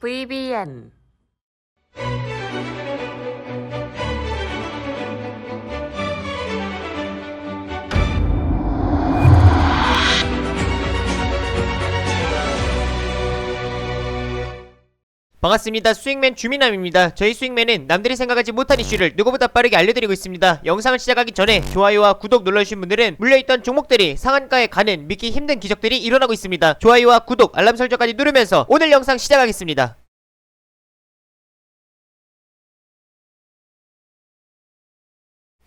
VBN 반갑습니다. 스윙맨 주민남입니다. 저희 스윙맨은 남들이 생각하지 못한 이슈를 누구보다 빠르게 알려드리고 있습니다. 영상을 시작하기 전에 좋아요와 구독 눌러주신 분들은 물려있던 종목들이 상한가에 가는 믿기 힘든 기적들이 일어나고 있습니다. 좋아요와 구독, 알람 설정까지 누르면서 오늘 영상 시작하겠습니다.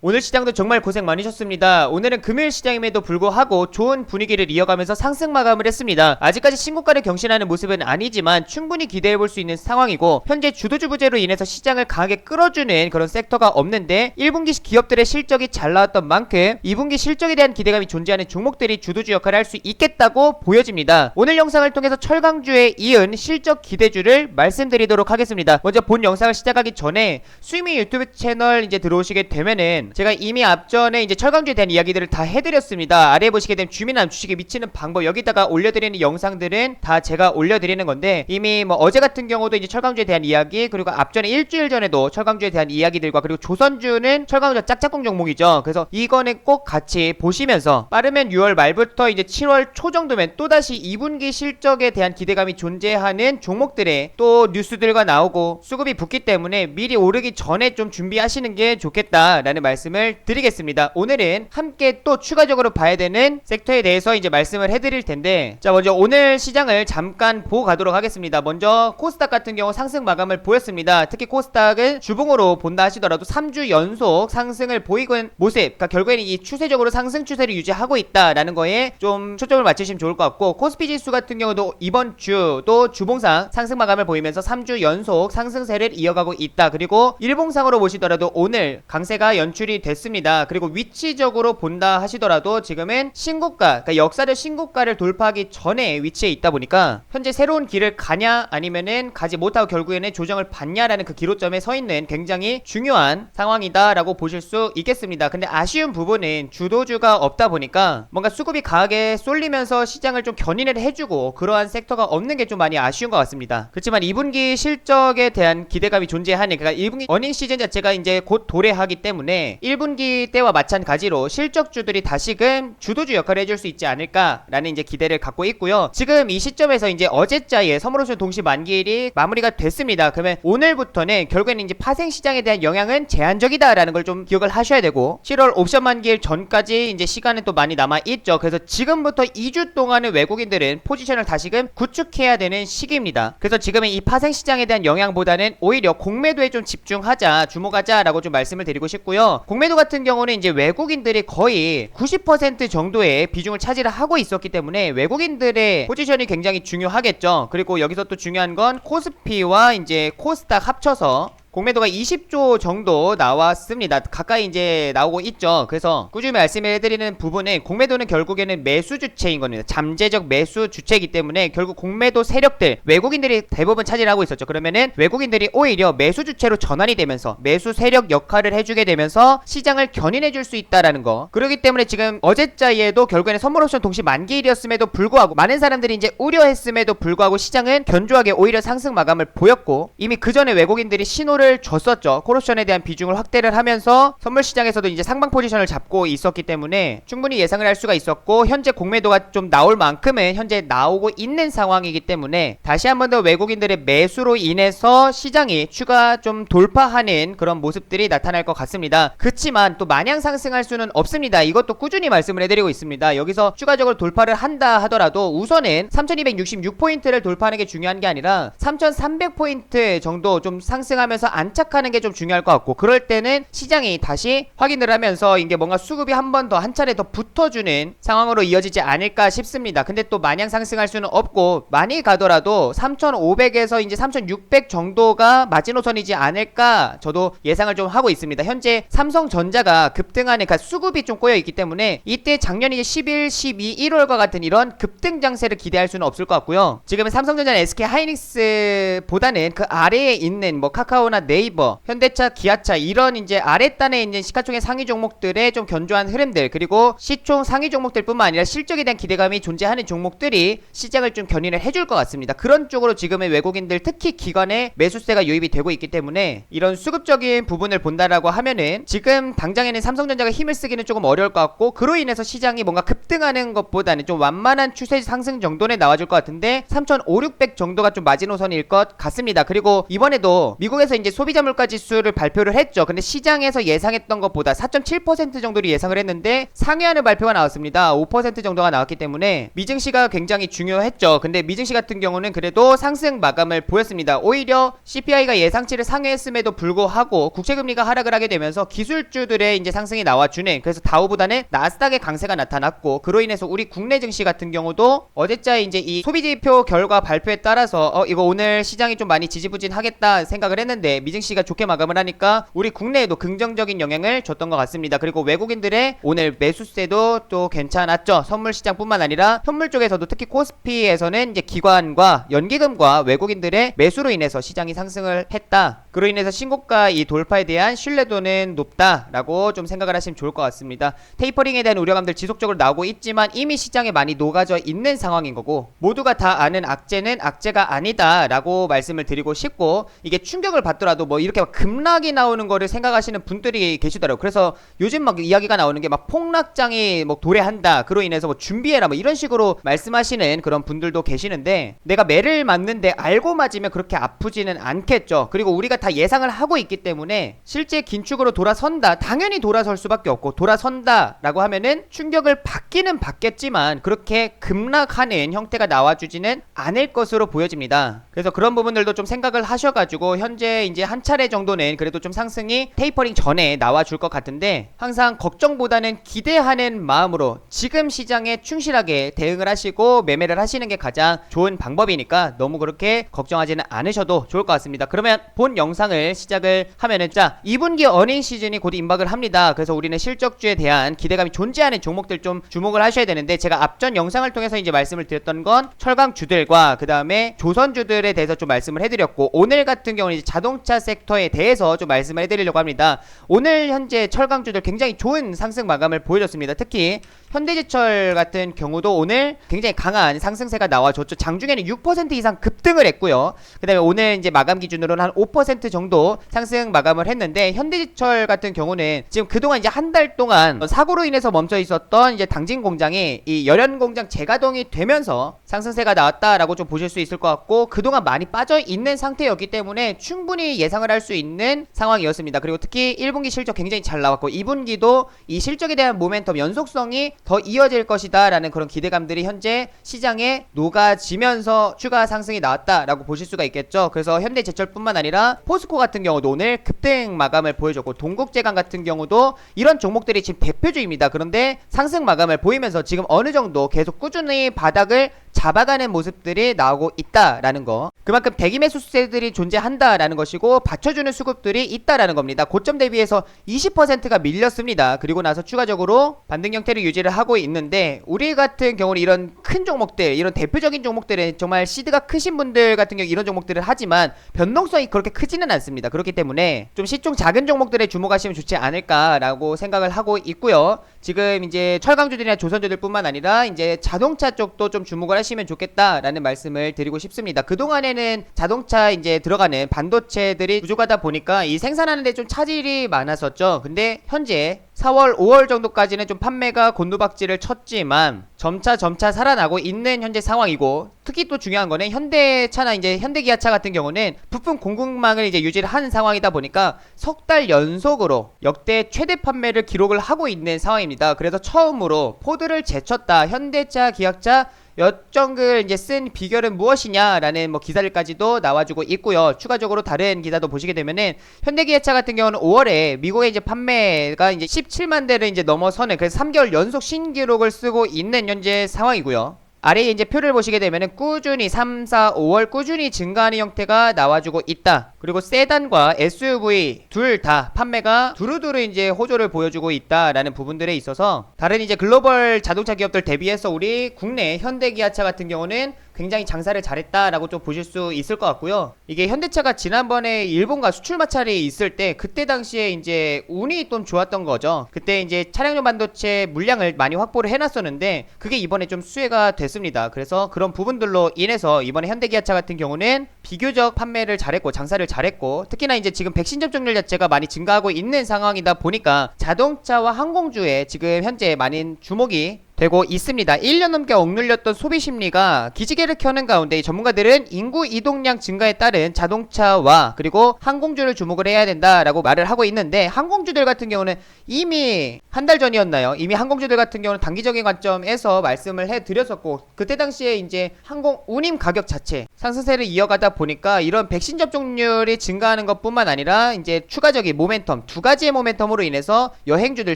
오늘 시장도 정말 고생 많으셨습니다. 오늘은 금요일 시장임에도 불구하고 좋은 분위기를 이어가면서 상승 마감을 했습니다. 아직까지 신고가를 경신하는 모습은 아니지만 충분히 기대해볼 수 있는 상황이고 현재 주도주 부재로 인해서 시장을 강하게 끌어주는 그런 섹터가 없는데 1분기 기업들의 실적이 잘 나왔던 만큼 2분기 실적에 대한 기대감이 존재하는 종목들이 주도주 역할을 할 수 있겠다고 보여집니다. 오늘 영상을 통해서 철강주에 이은 실적 기대주를 말씀드리도록 하겠습니다. 먼저 본 영상을 시작하기 전에 수익미 유튜브 채널 이제 들어오시게 되면은 제가 이미 앞전에 이제 철강주에 대한 이야기들을 다 해드렸습니다. 아래에 보시게 되면 주민함 주식에 미치는 방법 여기다가 올려드리는 영상들은 다 제가 올려드리는 건데 이미 뭐 어제 같은 경우도 이제 철강주에 대한 이야기 그리고 앞전에 일주일 전에도 철강주에 대한 이야기들과 그리고 조선주는 철강주 짝짝꿍 종목이죠. 그래서 이거는 꼭 같이 보시면서 빠르면 6월 말부터 이제 7월 초 정도면 또다시 2분기 실적에 대한 기대감이 존재하는 종목들의 또 뉴스들과 나오고 수급이 붙기 때문에 미리 오르기 전에 좀 준비하시는 게 좋겠다라는 말씀 을 드리겠습니다. 오늘은 함께 또 추가적으로 봐야 되는 섹터에 대해서 이제 말씀을 해드릴 텐데 자 먼저 오늘 시장을 잠깐 보고 가도록 하겠습니다. 먼저 코스닥 같은 경우 상승 마감을 보였습니다. 특히 코스닥은 주봉으로 본다 하시더라도 3주 연속 상승을 보이는 모습 그러니까 결국에는 이 추세적으로 상승 추세를 유지하고 있다라는 거에 좀 초점을 맞추시면 좋을 것 같고 코스피 지수 같은 경우도 이번 주도 주봉상 상승 마감을 보이면서 3주 연속 상승세를 이어가고 있다. 그리고 일봉상으로 보시더라도 오늘 강세가 연출이 됐습니다. 그리고 위치적으로 본다 하시더라도 지금은 신고가, 그러니까 역사적 신고가를 돌파하기 전에 위치해 있다 보니까 현재 새로운 길을 가냐 아니면은 가지 못하고 결국에는 조정을 받냐라는 그 기로점에 서 있는 굉장히 중요한 상황이다라고 보실 수 있겠습니다. 근데 아쉬운 부분은 주도주가 없다 보니까 뭔가 수급이 강하게 쏠리면서 시장을 좀 견인을 해주고 그러한 섹터가 없는 게 좀 많이 아쉬운 것 같습니다. 그렇지만 2분기 실적에 대한 기대감이 존재하는 그러니까 1분기 어닝 시즌 자체가 이제 곧 도래하기 때문에 1분기 때와 마찬가지로 실적주들이 다시금 주도주 역할을 해줄 수 있지 않을까라는 이제 기대를 갖고 있고요. 지금 이 시점에서 이제 어제자에 선물옵션 동시 만기일이 마무리가 됐습니다. 그러면 오늘부터는 결국에는 이제 파생 시장에 대한 영향은 제한적이다라는 걸 좀 기억을 하셔야 되고 7월 옵션 만기일 전까지 이제 시간은 또 많이 남아 있죠. 그래서 지금부터 2주 동안은 외국인들은 포지션을 다시금 구축해야 되는 시기입니다. 그래서 지금은 이 파생 시장에 대한 영향보다는 오히려 공매도에 좀 집중하자, 주목하자라고 좀 말씀을 드리고 싶고요. 공매도 같은 경우는 이제 외국인들이 거의 90% 정도의 비중을 차지를 하고 있었기 때문에 외국인들의 포지션이 굉장히 중요하겠죠. 그리고 여기서 또 중요한 건 코스피와 이제 코스닥 합쳐서 공매도가 20조 정도 나왔습니다. 가까이 이제 나오고 있죠. 그래서 꾸준히 말씀해드리는 부분은 공매도는 결국에는 매수 주체인 겁니다. 잠재적 매수 주체이기 때문에 결국 공매도 세력들 외국인들이 대부분 차지하고 있었죠. 그러면은 외국인들이 오히려 매수 주체로 전환이 되면서 매수 세력 역할을 해주게 되면서 시장을 견인해줄 수 있다라는 거. 그렇기 때문에 지금 어제자에도 결국에는 선물옵션 동시 만기일이었음에도 불구하고 많은 사람들이 이제 우려했음에도 불구하고 시장은 견조하게 오히려 상승 마감을 보였고 이미 그 전에 외국인들이 신호를 줬었죠. 콜옵션에 대한 비중을 확대를 하면서 선물 시장에서도 이제 상방 포지션을 잡고 있었기 때문에 충분히 예상을 할 수가 있었고 현재 공매도가 좀 나올 만큼은 현재 나오고 있는 상황이기 때문에 다시 한 번 더 외국인들의 매수로 인해서 시장이 추가 좀 돌파하는 그런 모습들이 나타날 것 같습니다. 그렇지만 또 마냥 상승할 수는 없습니다. 이것도 꾸준히 말씀을 해드리고 있습니다. 여기서 추가적으로 돌파를 한다 하더라도 우선은 3266포인트를 돌파하는 게 중요한 게 아니라 3300포인트 정도 좀 상승하면서 안착하는 게 좀 중요할 것 같고 그럴 때는 시장이 다시 확인을 하면서 이게 뭔가 수급이 한 번 더 한 차례 더 붙어주는 상황으로 이어지지 않을까 싶습니다. 근데 또 마냥 상승할 수는 없고 많이 가더라도 3,500에서 이제 3,600 정도가 마지노선이지 않을까 저도 예상을 좀 하고 있습니다. 현재 삼성전자가 급등하는 그러니까 수급이 좀 꼬여 있기 때문에 이때 작년 이제 11, 12, 1월과 같은 이런 급등 장세를 기대할 수는 없을 것 같고요. 지금은 삼성전자는 SK 하이닉스보다는 그 아래에 있는 뭐 카카오나 삼성전자나 네이버, 현대차, 기아차 이런 이제 아랫단에 있는 시가총액 상위 종목들의 좀 견조한 흐름들 그리고 시총 상위 종목들뿐만 아니라 실적에 대한 기대감이 존재하는 종목들이 시장을 좀 견인을 해줄 것 같습니다. 그런 쪽으로 지금의 외국인들 특히 기관의 매수세가 유입이 되고 있기 때문에 이런 수급적인 부분을 본다라고 하면은 지금 당장에는 삼성전자가 힘을 쓰기는 조금 어려울 것 같고 그로 인해서 시장이 뭔가 급등하는 것보다는 좀 완만한 추세 상승 정도는 나와줄 것 같은데 3,500, 600 정도가 좀 마지노선일 것 같습니다. 그리고 이번에도 미국에서 이제 소비자 물가 지수를 발표를 했죠. 근데 시장에서 예상했던 것보다 4.7% 정도를 예상을 했는데 상회하는 발표가 나왔습니다. 5% 정도가 나왔기 때문에 미증시가 굉장히 중요했죠. 근데 미증시 같은 경우는 그래도 상승 마감을 보였습니다. 오히려 CPI가 예상치를 상회했음에도 불구하고 국채 금리가 하락을 하게 되면서 기술주들의 이제 상승이 나와주는 그래서 다우보다는 나스닥의 강세가 나타났고 그로 인해서 우리 국내 증시 같은 경우도 어제자 이제 이 소비지표 결과 발표에 따라서 어 이거 오늘 시장이 좀 많이 지지부진하겠다 생각을 했는데 미증시가 좋게 마감을 하니까 우리 국내에도 긍정적인 영향을 줬던 것 같습니다. 그리고 외국인들의 오늘 매수세도 또 괜찮았죠. 선물 시장뿐만 아니라 현물 쪽에서도 특히 코스피에서는 이제 기관과 연기금과 외국인들의 매수로 인해서 시장이 상승을 했다. 그로 인해서 신고가 이 돌파에 대한 신뢰도는 높다라고 좀 생각을 하시면 좋을 것 같습니다. 테이퍼링에 대한 우려감들 지속적으로 나오고 있지만 이미 시장에 많이 녹아져 있는 상황인 거고 모두가 다 아는 악재는 악재가 아니다라고 말씀을 드리고 싶고 이게 충격을 받더라도 뭐 이렇게 막 급락이 나오는 거를 생각하시는 분들이 계시더라고요. 그래서 요즘 막 이야기가 나오는 게 막 폭락장이 뭐 도래한다. 그로 인해서 뭐 준비해라 뭐 이런 식으로 말씀하시는 그런 분들도 계시는데 내가 매를 맞는데 알고 맞으면 그렇게 아프지는 않겠죠. 그리고 우리가 다 예상을 하고 있기 때문에 실제 긴축으로 돌아선다. 당연히 돌아설 수밖에 없고 돌아선다라고 하면은 충격을 받기는 받겠지만 그렇게 급락하는 형태가 나와주지는 않을 것으로 보여집니다. 그래서 그런 부분들도 좀 생각을 하셔가지고 현재 이제 한 차례 정도는 그래도 좀 상승이 테이퍼링 전에 나와줄 것 같은데 항상 걱정보다는 기대하는 마음으로 지금 시장에 충실하게 대응을 하시고 매매를 하시는 게 가장 좋은 방법이니까 너무 그렇게 걱정하지는 않으셔도 좋을 것 같습니다. 그러면 본 영상을 시작을 하면은 자 2분기 어닝 시즌이 곧 임박을 합니다. 그래서 우리는 실적주에 대한 기대감이 존재하는 종목들 좀 주목을 하셔야 되는데 제가 앞전 영상을 통해서 이제 말씀을 드렸던 건 철강주들과 그 다음에 조선주들에 대해서 좀 말씀을 해드렸고 오늘 같은 경우는 이제 자동 차 섹터에 대해서 좀 말씀을 해드리려고 합니다. 오늘 현재 철강주들 굉장히 좋은 상승 마감을 보여줬습니다. 특히 현대제철 같은 경우도 오늘 굉장히 강한 상승세가 나와줬죠. 장중에는 6% 이상 급등을 했고요. 그 다음에 오늘 이제 마감 기준으로는 한 5% 정도 상승 마감을 했는데 현대제철 같은 경우는 지금 그동안 이제 한 달 동안 사고로 인해서 멈춰 있었던 이제 당진 공장이 이 열연 공장 재가동이 되면서 상승세가 나왔다라고 좀 보실 수 있을 것 같고 그동안 많이 빠져 있는 상태였기 때문에 충분히 예상을 할 수 있는 상황이었습니다. 그리고 특히 1분기 실적 굉장히 잘 나왔고 2분기도 이 실적에 대한 모멘텀 연속성이 더 이어질 것이다라는 그런 기대감들이 현재 시장에 녹아지면서 추가 상승이 나왔다라고 보실 수가 있겠죠. 그래서 현대제철뿐만 아니라 포스코 같은 경우도 오늘 급등 마감을 보여줬고 동국제강 같은 경우도 이런 종목들이 지금 대표주입니다. 그런데 상승 마감을 보이면서 지금 어느 정도 계속 꾸준히 바닥을 잡아가는 모습들이 나오고 있다라는 거. 그만큼 대기 매수 세들이 존재한다라는 것이고 받쳐주는 수급들이 있다라는 겁니다. 고점 대비해서 20%가 밀렸습니다. 그리고 나서 추가적으로 반등 형태를 유지를 하고 있는데 우리 같은 경우는 이런 큰 종목들, 이런 대표적인 종목들은 정말 시드가 크신 분들 같은 경우 이런 종목들을 하지만 변동성이 그렇게 크지는 않습니다. 그렇기 때문에 좀 시총 작은 종목들에 주목하시면 좋지 않을까라고 생각을 하고 있고요. 지금 이제 철강주들이나 조선주들뿐만 아니라 이제 자동차 쪽도 좀 주목을 하시면 좋겠다라는 말씀을 드리고 싶습니다. 그동안에는 자동차 이제 들어가는 반도체들이 부족하다 보니까 이 생산하는 데 좀 차질이 많았었죠. 근데 현재 4월, 5월 정도까지는 좀 판매가 곤두박질을 쳤지만 점차 점차 살아나고 있는 현재 상황이고 특히 또 중요한 거는 현대차나 이제 현대기아차 같은 경우는 부품 공급망을 이제 유지를 하는 상황이다 보니까 석 달 연속으로 역대 최대 판매를 기록을 하고 있는 상황입니다. 그래서 처음으로 포드를 제쳤다. 현대차, 기아차 엿정글 이제 쓴 비결은 무엇이냐라는 뭐 기사들까지도 나와주고 있고요. 추가적으로 다른 기사도 보시게 되면은 현대기아차 같은 경우는 5월에 미국의 이제 판매가 이제 17만 대를 이제 넘어서는 그래서 3개월 연속 신기록을 쓰고 있는 현재 상황이고요. 아래에 이제 표를 보시게 되면은 꾸준히 3, 4, 5월 꾸준히 증가하는 형태가 나와주고 있다. 그리고 세단과 SUV 둘 다 판매가 두루두루 이제 호조를 보여주고 있다라는 부분들에 있어서 다른 이제 글로벌 자동차 기업들 대비해서 우리 국내 현대 기아차 같은 경우는 굉장히 장사를 잘했다라고 좀 보실 수 있을 것 같고요. 이게 현대차가 지난번에 일본과 수출 마찰이 있을 때 그때 당시에 이제 운이 좀 좋았던 거죠. 그때 이제 차량용 반도체 물량을 많이 확보를 해놨었는데 그게 이번에 좀 수혜가 됐습니다. 그래서 그런 부분들로 인해서 이번에 현대기아차 같은 경우는 비교적 판매를 잘했고 장사를 잘했고 특히나 이제 지금 백신 접종률 자체가 많이 증가하고 있는 상황이다 보니까 자동차와 항공주에 지금 현재 많은 주목이 되고 있습니다. 1년 넘게 억눌렸던 소비 심리가 기지개를 켜는 가운데 이 전문가들은 인구 이동량 증가에 따른 자동차와 그리고 항공주를 주목을 해야 된다라고 말을 하고 있는데 항공주들 같은 경우는 이미 한 달 전이었나요? 이미 항공주들 같은 경우는 단기적인 관점에서 말씀을 해드렸었고 그때 당시에 이제 항공 운임 가격 자체 상승세를 이어가다 보니까 이런 백신 접종률이 증가하는 것뿐만 아니라 이제 추가적인 모멘텀 두 가지의 모멘텀으로 인해서 여행주들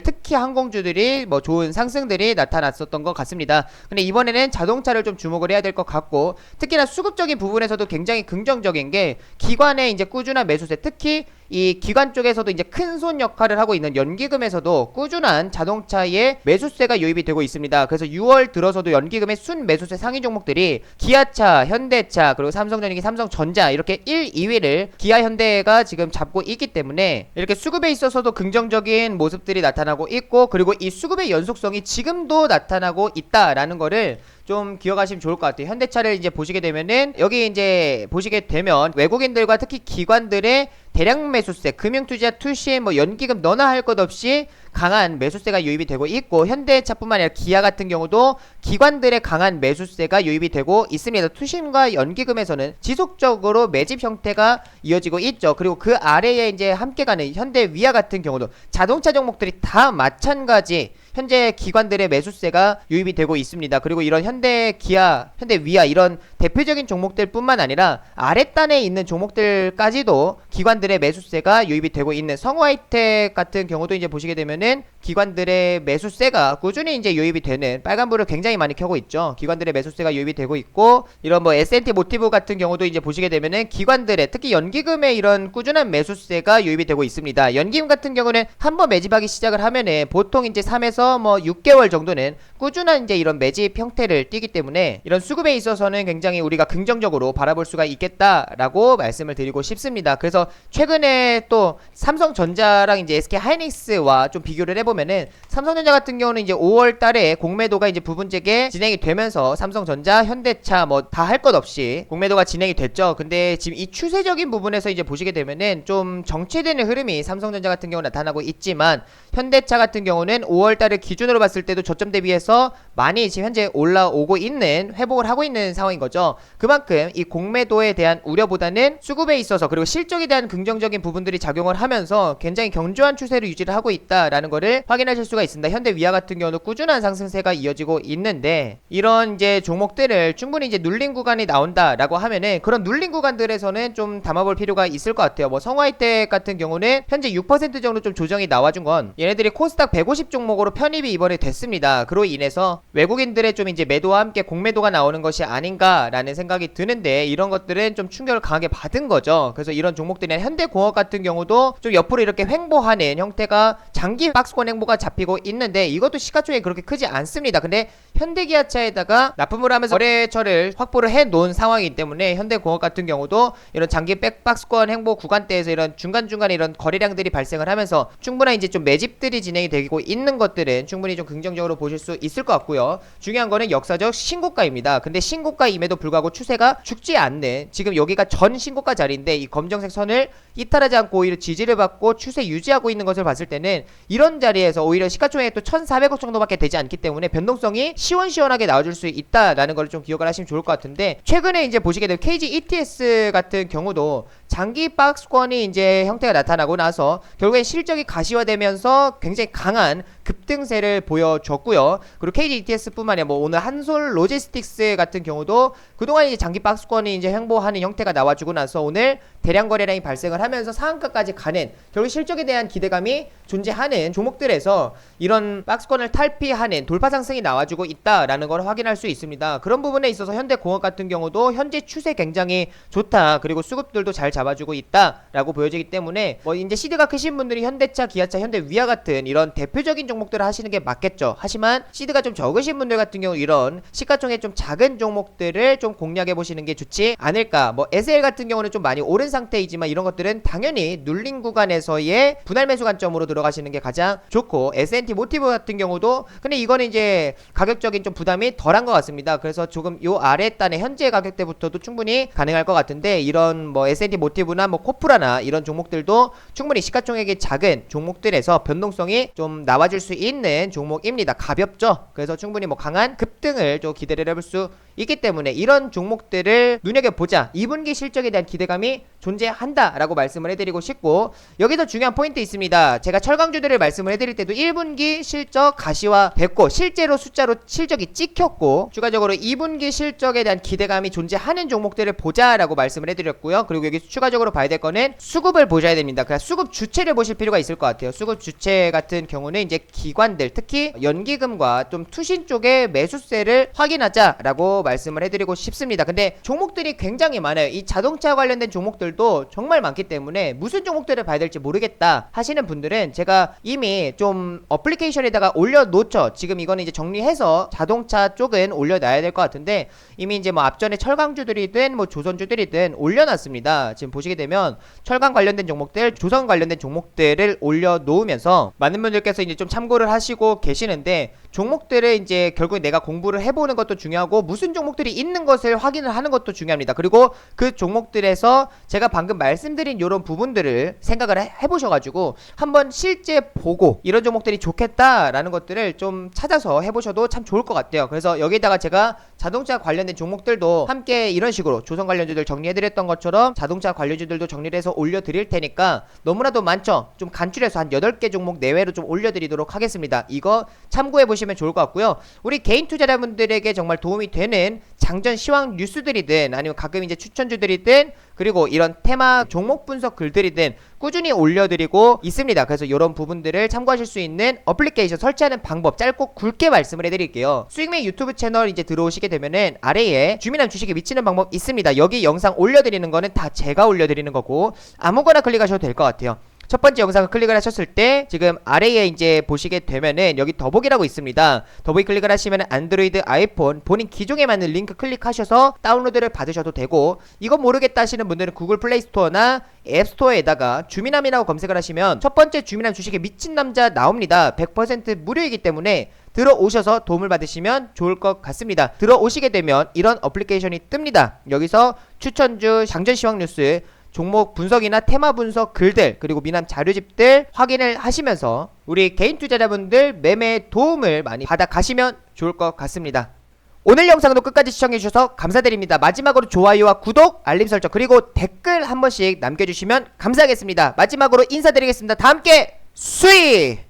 특히 항공주들이 뭐 좋은 상승들이 나타났 었던 것 같습니다. 근데 이번에는 자동차를 좀 주목을 해야 될 것 같고 특히나 수급적인 부분에서도 굉장히 긍정적인 게 기관의 이제 꾸준한 매수세 특히 이 기관 쪽에서도 이제 큰 손 역할을 하고 있는 연기금에서도 꾸준한 자동차의 매수세가 유입이 되고 있습니다. 그래서 6월 들어서도 연기금의 순 매수세 상위 종목들이 기아차, 현대차, 그리고 삼성전기, 삼성전자 이렇게 1, 2위를 기아, 현대가 지금 잡고 있기 때문에 이렇게 수급에 있어서도 긍정적인 모습들이 나타나고 있고 그리고 이 수급의 연속성이 지금도 나타나고 있다라는 거를 좀 기억하시면 좋을 것 같아요. 현대차를 이제 보시게 되면은 여기 이제 보시게 되면 외국인들과 특히 기관들의 대량 매수세, 금융투자, 투시, 뭐 연기금 너나 할 것 없이 강한 매수세가 유입이 되고 있고 현대차뿐만 아니라 기아 같은 경우도 기관들의 강한 매수세가 유입이 되고 있습니다. 투심과 연기금에서는 지속적으로 매집 형태가 이어지고 있죠. 그리고 그 아래에 이제 함께 가는 현대 위아 같은 경우도 자동차 종목들이 다 마찬가지 현재 기관들의 매수세가 유입이 되고 있습니다. 그리고 이런 현대 기아, 현대 위아 이런 대표적인 종목들뿐만 아니라 아랫단에 있는 종목들까지도 기관들의 매수세가 유입이 되고 있는 성화이텍 같은 경우도 이제 보시게 되면은 기관들의 매수세가 꾸준히 이제 유입이 되는 빨간불을 굉장히 많이 켜고 있죠. 기관들의 매수세가 유입이 되고 있고 이런 뭐 S&T 모티브 같은 경우도 이제 보시게 되면은 기관들의 특히 연기금의 이런 꾸준한 매수세가 유입이 되고 있습니다. 연기금 같은 경우는 한 번 매집하기 시작을 하면은 보통 이제 3에서 뭐 6개월 정도는 꾸준한 이제 이런 매집 형태를 띠기 때문에 이런 수급에 있어서는 굉장히 우리가 긍정적으로 바라볼 수가 있겠다라고 말씀을 드리고 싶습니다. 그래서 최근에 또 삼성전자랑 이제 SK 하이닉스와 좀 비교를 해보면은 삼성전자 같은 경우는 이제 5월 달에 공매도가 이제 부분적에 진행이 되면서 삼성전자, 현대차 뭐 다 할 것 없이 공매도가 진행이 됐죠. 근데 지금 이 추세적인 부분에서 이제 보시게 되면은 좀 정체되는 흐름이 삼성전자 같은 경우 나타나고 있지만 현대차 같은 경우는 5월 달을 기준으로 봤을 때도 저점 대비해서 많이 지금 현재 올라오고 있는 회복을 하고 있는 상황인 거죠. 그만큼 이 공매도에 대한 우려보다는 수급에 있어서 그리고 실적에 대한 긍정적인 부분들이 작용을 하면서 굉장히 견조한 추세를 유지를 하고 있다라는 거를 확인하실 수가 있습니다. 현대 위아 같은 경우는 꾸준한 상승세가 이어지고 있는데 이런 이제 종목들을 충분히 이제 눌린 구간이 나온다라고 하면은 그런 눌린 구간들에서는 좀 담아볼 필요가 있을 것 같아요. 뭐 성화이텍 같은 경우는 현재 6% 정도 좀 조정이 나와준 건 얘네들이 코스닥 150 종목으로 편 입이 이번에 됐습니다. 그로 인해서 외국인들의 좀 이제 매도와 함께 공매도가 나오는 것이 아닌가라는 생각이 드는데 이런 것들은 좀 충격을 강하게 받은 거죠. 그래서 이런 종목들이나 현대공업 같은 경우도 좀 옆으로 이렇게 횡보하는 형태가 장기 박스권 횡보가 잡히고 있는데 이것도 시가총액이 그렇게 크지 않습니다. 근데 현대기아차에다가 납품을 하면서 거래처를 확보를 해 놓은 상황이기 때문에 현대공업 같은 경우도 이런 장기 백박스권 횡보 구간대에서 이런 중간중간에 이런 거래량들이 발생을 하면서 충분한 이제 좀 매집들이 진행이 되고 있는 것들 은 충분히 좀 긍정적으로 보실 수 있을 것 같고요. 중요한 거는 역사적 신고가입니다. 근데 신고가임에도 불구하고 추세가 죽지 않는 지금 여기가 전 신고가 자리인데 이 검정색 선을 이탈하지 않고 오히려 지지를 받고 추세 유지하고 있는 것을 봤을 때는 이런 자리에서 오히려 시가총액 또 1,400억 정도밖에 되지 않기 때문에 변동성이 시원시원하게 나와줄 수 있다라는 걸 좀 기억을 하시면 좋을 것 같은데 최근에 이제 보시게 되면 KG ETS 같은 경우도 장기 박스권이 이제 형태가 나타나고 나서 결국엔 실적이 가시화되면서 굉장히 강한 급등세를 보여줬고요. 그리고 KG ETS뿐만 아니라 뭐 오늘 한솔 로지스틱스 같은 경우도 그동안 이제 장기 박스권이 이제 횡보하는 형태가 나와주고 나서 오늘 대량 거래량이 발생을 하면서 상한가까지 가는 결국 실적에 대한 기대감이 존재하는 종목들에서 이런 박스권을 탈피하는 돌파 상승이 나와주고 있다라는 걸 확인할 수 있습니다. 그런 부분에 있어서 현대공업 같은 경우도 현재 추세 굉장히 좋다. 그리고 수급들도 잘 잡아주고 있다라고 보여지기 때문에 뭐 이제 시드가 크신 분들이 현대차, 기아차, 현대 위아 같은 이런 대표적인 종 목들을 하시는 게 맞겠죠. 하지만 시드가 좀 적으신 분들 같은 경우 이런 시가총액 좀 작은 종목들을 좀 공략해 보시는 게 좋지 않을까. 뭐 SL 같은 경우는 좀 많이 오른 상태이지만 이런 것들은 당연히 눌린 구간에서의 분할 매수 관점으로 들어가시는 게 가장 좋고 S&T 모티브 같은 경우도 근데 이거는 이제 가격적인 좀 부담이 덜한 것 같습니다. 그래서 조금 요 아래 단의 현재 가격대부터도 충분히 가능할 것 같은데 이런 뭐 S&T 모티브나 뭐 코프라나 이런 종목들도 충분히 시가총액이 작은 종목들에서 변동성이 좀 나와줄 수 있는 종목입니다. 가볍죠. 그래서 충분히 뭐 강한 급등을 좀 기대를 해볼 수 있기 때문에 이런 종목들을 눈여겨보자. 2분기 실적에 대한 기대감이 존재한다라고 말씀을 해드리고 싶고 여기서 중요한 포인트 있습니다. 제가 철강주들을 말씀을 해드릴 때도 1분기 실적 가시화 됐고 실제로 숫자로 실적이 찍혔고 추가적으로 2분기 실적에 대한 기대감이 존재하는 종목들을 보자라고 말씀을 해드렸고요. 그리고 여기 추가적으로 봐야 될 거는 수급을 보셔야 됩니다. 그냥 수급 주체를 보실 필요가 있을 것 같아요. 수급 주체 같은 경우는 이제 기관들 특히 연기금과 좀 투신 쪽의 매수세를 확인하자라고 말씀을 해드리고 싶습니다. 근데 종목들이 굉장히 많아요. 이 자동차 관련된 종목들도 정말 많기 때문에 무슨 종목들을 봐야 될지 모르겠다 하시는 분들은 제가 이미 좀 어플리케이션에다가 올려놓죠. 지금 이거는 이제 정리해서 자동차 쪽은 올려놔야 될 것 같은데 이미 이제 뭐 앞전에 철강주들이든 뭐 조선주들이든 올려놨습니다. 지금 보시게 되면 철강 관련된 종목들, 조선 관련된 종목들을 올려놓으면서 많은 분들께서 이제 좀 참고를 하시고 계시는데 종목들을 이제 결국 내가 공부를 해보는 것도 중요하고 무슨 종목들이 있는 것을 확인을 하는 것도 중요합니다. 그리고 그 종목들에서 제가 방금 말씀드린 이런 부분들을 생각을 해- 해보셔가지고 한번 실제 보고 이런 종목들이 좋겠다라는 것들을 좀 찾아서 해보셔도 참 좋을 것 같아요. 그래서 여기다가 제가 자동차 관련된 종목들도 함께 이런 식으로 조선 관련주들 정리해드렸던 것처럼 자동차 관련주들도 정리를 해서 올려드릴 테니까 너무나도 많죠? 좀 간추려서 한 8개 종목 내외로 좀 올려드리도록 하겠습니다. 이거 참고해보시면 좋을 것 같고요. 우리 개인 투자자분들에게 정말 도움이 되는 장전 시황 뉴스들이든 아니면 가끔 이제 추천주들이든 그리고 이런 테마 종목 분석 글들이든 꾸준히 올려드리고 있습니다. 그래서 이런 부분들을 참고하실 수 있는 어플리케이션 설치하는 방법 짧고 굵게 말씀을 해드릴게요. 수익맨 유튜브 채널 이제 들어오시게 되면은 아래에 주민함 주식에 미치는 방법 있습니다. 여기 영상 올려드리는 거는 다 제가 올려드리는 거고 아무거나 클릭하셔도 될 것 같아요. 첫 번째 영상을 클릭을 하셨을 때 지금 아래에 이제 보시게 되면은 여기 더보기라고 있습니다. 더보기 클릭을 하시면 안드로이드, 아이폰 본인 기종에 맞는 링크 클릭하셔서 다운로드를 받으셔도 되고 이거 모르겠다 하시는 분들은 구글 플레이 스토어나 앱 스토어에다가 주민함이라고 검색을 하시면 첫 번째 주민함 주식에 미친 남자 나옵니다. 100% 무료이기 때문에 들어오셔서 도움을 받으시면 좋을 것 같습니다. 들어오시게 되면 이런 어플리케이션이 뜹니다. 여기서 추천주, 장전 시황 뉴스, 종목 분석이나 테마 분석 글들 그리고 미남 자료집들 확인을 하시면서 우리 개인 투자자분들 매매에 도움을 많이 받아 가시면 좋을 것 같습니다. 오늘 영상도 끝까지 시청해주셔서 감사드립니다. 마지막으로 좋아요와 구독, 알림 설정, 그리고 댓글 한 번씩 남겨주시면 감사하겠습니다. 마지막으로 인사드리겠습니다. 다 함께 수익!